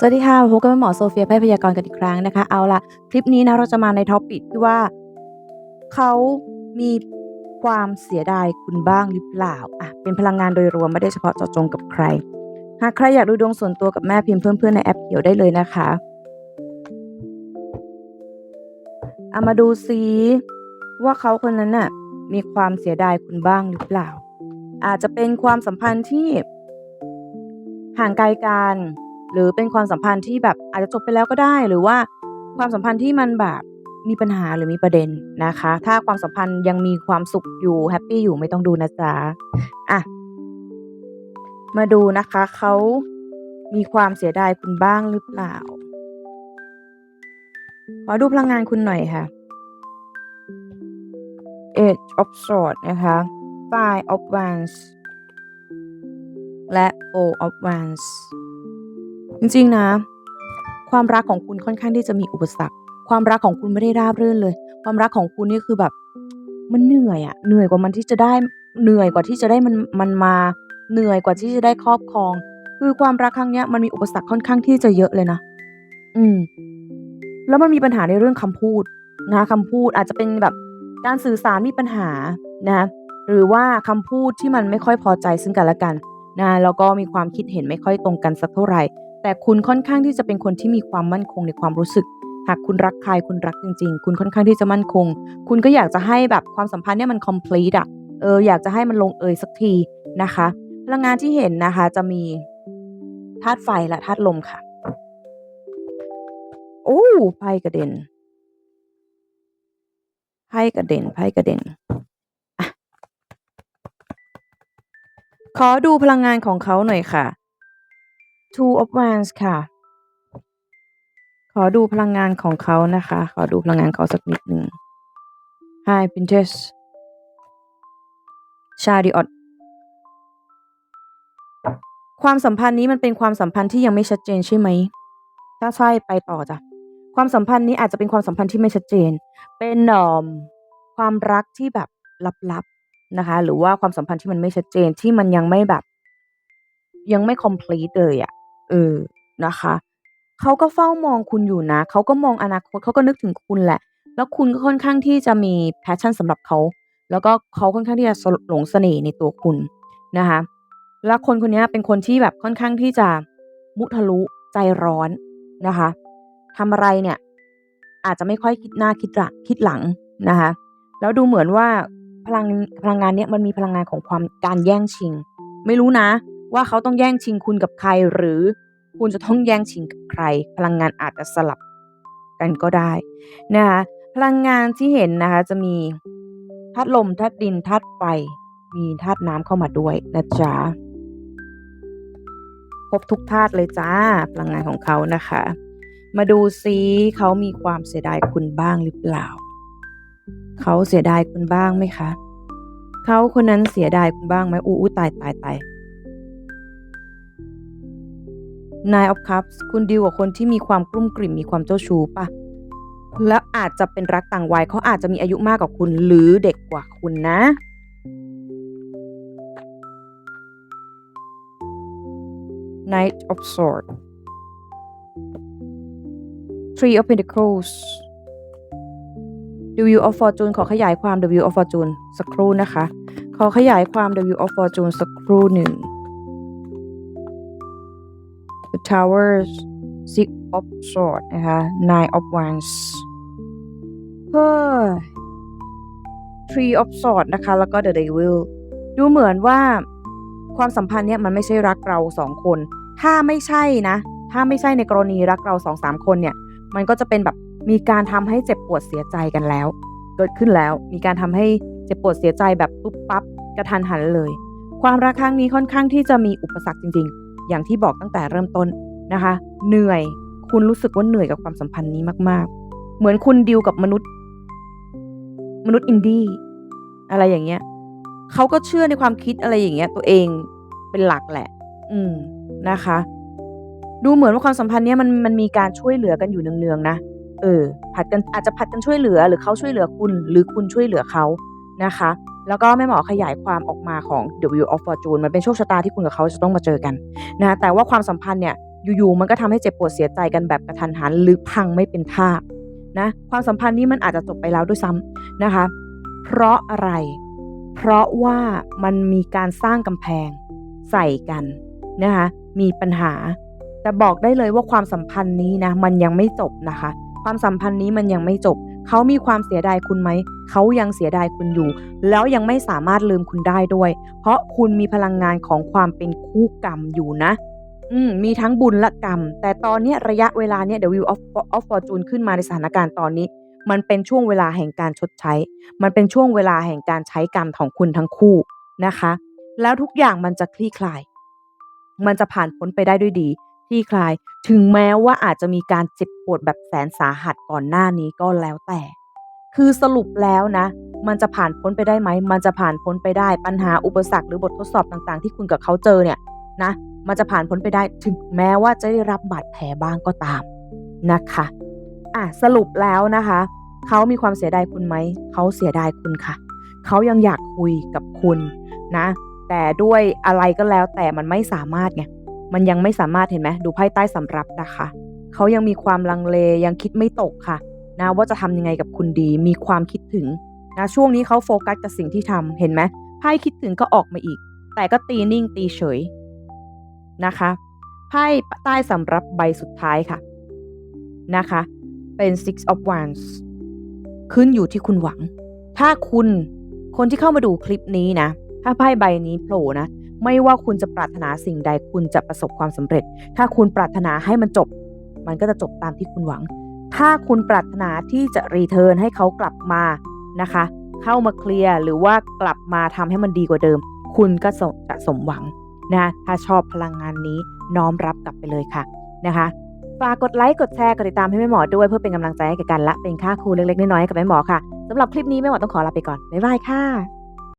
สวัสดีค่ะพบกับหมอโซเฟียไพ่พยากรณ์กันอีกครั้งนะคะ เอาล่ะคลิปนี้นะเราจะมาในท็อปิกที่ว่า เขามีความเสียดายคุณบ้างหรือเปล่าอะเป็นพลังงานโดยรวมไม่ได้เฉพาะเจาะจงกับใคร หากใครอยากดูดวงส่วนตัวกับแม่พิมพ์เพื่อนๆในแอปเขียวได้เลยนะคะเอามาดูซิว่าเขาคนนั้นน่ะมีความเสียดายคุณบ้างหรือเปล่า อาจจะเป็นความสัมพันธ์ที่ห่างไกลกัน หรือเป็นความสัมพันธ์ที่แบบอาจจะจบไปแล้วก็ได้ หรือว่าความสัมพันธ์ที่มันแบบมีปัญหาหรือมีประเด็นนะคะ ถ้าความสัมพันธ์ยังมีความสุขอยู่แฮปปี้อยู่ไม่ต้องดูนะจ๊ะอะมาดูนะคะเขามีความเสียดายคุณบ้างหรือเปล่า ขอดูพลังงานคุณหน่อยค่ะ Eight of sword นะคะ Five of Wands และ Four of Wands จริงๆนะ ความรักของคุณค่อนข้างที่จะมีอุปสรรค ความรักของคุณไม่ได้ราบรื่นเลย ความรักของคุณนี่คือแบบ มันเหนื่อยอะเหนื่อยกว่ามันที่จะได้เหนื่อยกว่าที่จะได้มันมันมา เหนื่อยกว่าที่จะได้ครอบครอง คือความรักครั้งเนี้ยมันมีอุปสรรคค่อนข้างที่จะเยอะเลยนะ อืม แล้วมันมีปัญหาในเรื่องคำพูดนะคำพูดอาจจะเป็นแบบการสื่อสารมีปัญหานะหรือว่าคำพูดที่มันไม่ค่อยพอใจซึ่งกันและกันนะแล้วก็มีความคิดเห็นไม่ค่อยตรงกันสักเท่าไหร่ แต่คุณค่อนข้างที่จะเป็นคนที่มีความมั่นคงในความรู้สึก หากคุณรักใครคุณรักจริง ๆ คุณค่อนข้างที่จะมั่นคง คุณก็อยากจะให้แบบความสัมพันธ์เนี่ยมัน complete อะเอออยากจะให้มันลงเอยสักทีนะคะพลังงานที่เห็นนะคะจะมีธาตุไฟและธาตุลมค่ะโอ้ไพ่กระเด็นไพ่กระเด็นไพ่กระเด็นอะขอดูพลังงานของเขาหน่อยค่ะ Two of Wands ค่ะ ขอดูพลังงานของเขานะคะ ขอดูพลังงานเขาสักนิดหนึ่ง Hi Princess Chariot ความสัมพันธ์นี้มันเป็นความสัมพันธ์ที่ยังไม่ชัดเจนใช่ไหม ถ้าใช่ไปต่อจ้ะ ความสัมพันธ์นี้อาจจะเป็นความสัมพันธ์ที่ไม่ชัดเจน เป็นอ่อความรักที่แบบลับๆนะคะ หรือว่าความสัมพันธ์ที่มันไม่ชัดเจนที่มันยังไม่แบบ ยังไม่ complete เลยอะ เออ นะคะ เขาก็เฝ้ามองคุณอยู่นะ เขาก็มองอนาคต เขาก็นึกถึงคุณแหละ แล้วคุณก็ค่อนข้างที่จะมี passion สำหรับเขา แล้วก็เขาค่อนข้างที่จะสหลงเสน่ห์ในตัวคุณนะคะ แล้วคนคนเนี้ยเป็นคนที่แบบค่อนข้างที่จะมุทะลุ ใจร้อนนะคะ ทำอะไรเนี่ย อาจจะไม่ค่อยคิดหน้าคิดหลังคิดหลังนะคะ แล้วดูเหมือนว่าพลัง พลังงานเนี้ยมันมีพลังงานของความ การแย่งชิง ไม่รู้นะ ว่าเขาต้องแย่งชิงคุณกับใคร หรือคุณจะต้องแย่งชิงกับใคร พลังงานอาจจะสลับกันก็ได้นะคะพลังงานที่เห็นนะคะจะมีธาตุลมธาตุดินธาตุไฟมีธาตุน้ำเข้ามาด้วยนะจ๊ะครบทุกธาตุเลยจ้าพลังงานของเขานะคะ มาดูซิเขามีความเสียดายคุณบ้างหรือเปล่า เขาเสียดายคุณบ้างไหมคะ เขาคนนั้นเสียดายคุณบ้างไหมอู้อู้ตายตายตาย Nine of Cups คุณดีลกับคนที่มีความกลุ้มกลิ่มมีความเจ้าชู้ปะแล้วอาจจะเป็นรักต่างวัยเขาอาจจะมีอายุมากกว่าคุณหรือเด็กกว่าคุณนะ Knight of Sword Three of Pentacles The Wheel of Fortune ขอขยายความ The Wheel of Fortune สักครู่นะคะ ขอขยายความ The Wheel of Fortune สักครู่หนึ่ง The Tower Six of Swords นะคะ Nine of Wands เฮ้ย Three of Swords นะคะ แล้วก็ The Devil ดูเหมือนว่าความสัมพันธ์เนี่ยมันไม่ใช่รักเราสองคน ถ้าไม่ใช่นะ ถ้าไม่ใช่ในกรณีรักเราสองสามคนเนี่ย มันก็จะเป็นแบบมีการทำให้เจ็บปวดเสียใจกันแล้ว เกิดขึ้นแล้ว มีการทำให้เจ็บปวดเสียใจแบบปุ๊บปั๊บกระทันหันเลย ความรักครั้งนี้ค่อนข้างที่จะมีอุปสรรคจริง ๆ อย่างที่บอกตั้งแต่เริ่มต้นนะคะ เหนื่อยคุณรู้สึกว่าเหนื่อยกับความสัมพันธ์นี้มาก ๆ เหมือนคุณดิวกับมนุษย์ มนุษย์อินดี้อะไรอย่างเงี้ยเขาก็เชื่อในความคิดอะไรอย่างเงี้ย ตัวเองเป็นหลักแหละ อืมนะคะ ดูเหมือนว่าความสัมพันธ์เนี้ยมันมันมีการช่วยเหลือกันอยู่เนืองๆนะเออผัดกันอาจจะผัดกันช่วยเหลือ หรือเขาช่วยเหลือคุณ หรือคุณช่วยเหลือเขานะคะ แล้วก็แม่หมอขยายความออกมาของ The Wheel of Fortune มันเป็นโชคชะตาที่คุณกับเขาจะต้องมาเจอกันนะแต่ว่าความสัมพันธ์เนี่ยอยู่ๆมันก็ทำให้เจ็บปวดเสียใจกันแบบกระทันหันหรือพังไม่เป็นท่านะความสัมพันธ์นี้มันอาจจะจบไปแล้วด้วยซ้ำนะคะ เพราะอะไร เพราะว่ามันมีการสร้างกำแพงใส่กันนะคะมีปัญหา แต่บอกได้เลยว่าความสัมพันธ์นี้นะมันยังไม่จบนะคะ ความสัมพันธ์นี้มันยังไม่จบ เขามีความเสียดายคุณไหม เขายังเสียดายคุณอยู่ แล้วยังไม่สามารถลืมคุณได้ด้วย เพราะคุณมีพลังงานของความเป็นคู่กรรมอยู่นะอืมมีทั้งบุญและกรรม แต่ตอนนี้ระยะเวลาเนี้ย The Wheel of of Fortune ขึ้นมาในสถานการณ์ตอนนี้ มันเป็นช่วงเวลาแห่งการชดใช้ มันเป็นช่วงเวลาแห่งการใช้กรรมของคุณทั้งคู่นะคะ แล้วทุกอย่างมันจะคลี่คลาย มันจะผ่านพ้นไปได้ด้วยดี คลี่คลาย ถึงแม้ว่าอาจจะมีการเจ็บปวดแบบแสนสาหัสก่อนหน้านี้ก็แล้วแต่ คือสรุปแล้วนะ มันจะผ่านพ้นไปได้ไหม มันจะผ่านพ้นไปได้ปัญหาอุปสรรคหรือบททดสอบต่างๆ ที่คุณกับเขาเจอเนี่ยนะ มันจะผ่านพ้นไปได้ ถึงแม้ว่าจะได้รับบาดแผลบ้างก็ตามนะคะอะสรุปแล้วนะคะ เขามีความเสียดายคุณไหม เขาเสียดายคุณค่ะ เขายังอยากคุยกับคุณนะ แต่ด้วยอะไรก็แล้วแต่มันไม่สามารถไง มันยังไม่สามารถเห็นไหมดูไพ่ใต้สำรับนะคะเขายังมีความลังเลยังคิดไม่ตกค่ะนะว่าจะทำยังไงกับคุณดี มีความคิดถึงนะช่วงนี้เขาโฟกัสกับสิ่งที่ทำเห็นไหมไพ่คิดถึงก็ออกมาอีก แต่ก็ตีนิ่งตีเฉยนะคะไพ่ใต้สำรับใบสุดท้ายค่ะนะคะเป็น six of wands ขึ้นอยู่ที่คุณหวัง ถ้าคุณคนที่เข้ามาดูคลิปนี้นะ ถ้าไพ่ใบนี้โผล่นะ ไม่ว่าคุณจะปรารถนาสิ่งใดคุณจะประสบความสำเร็จ ถ้าคุณปรารถนาให้มันจบ มันก็จะจบตามที่คุณหวัง ถ้าคุณปรารถนาที่จะรีเทิร์นให้เขากลับมานะคะ เข้ามาเคลียร์หรือว่ากลับมาทำให้มันดีกว่าเดิม คุณก็จะสมหวังนะถ้าชอบพลังงานนี้น้อมรับกลับไปเลยค่ะนะคะฝากกดไลค์กดแชร์กดติดตามให้แม่หมอด้วยเพื่อเป็นกำลังใจให้กับกันและเป็นค่าครูเล็กๆน้อยๆให้กับแม่หมอค่ะสำหรับคลิปนี้แม่หมอต้องขอลาไปก่อนบ๊ายบายค่ะ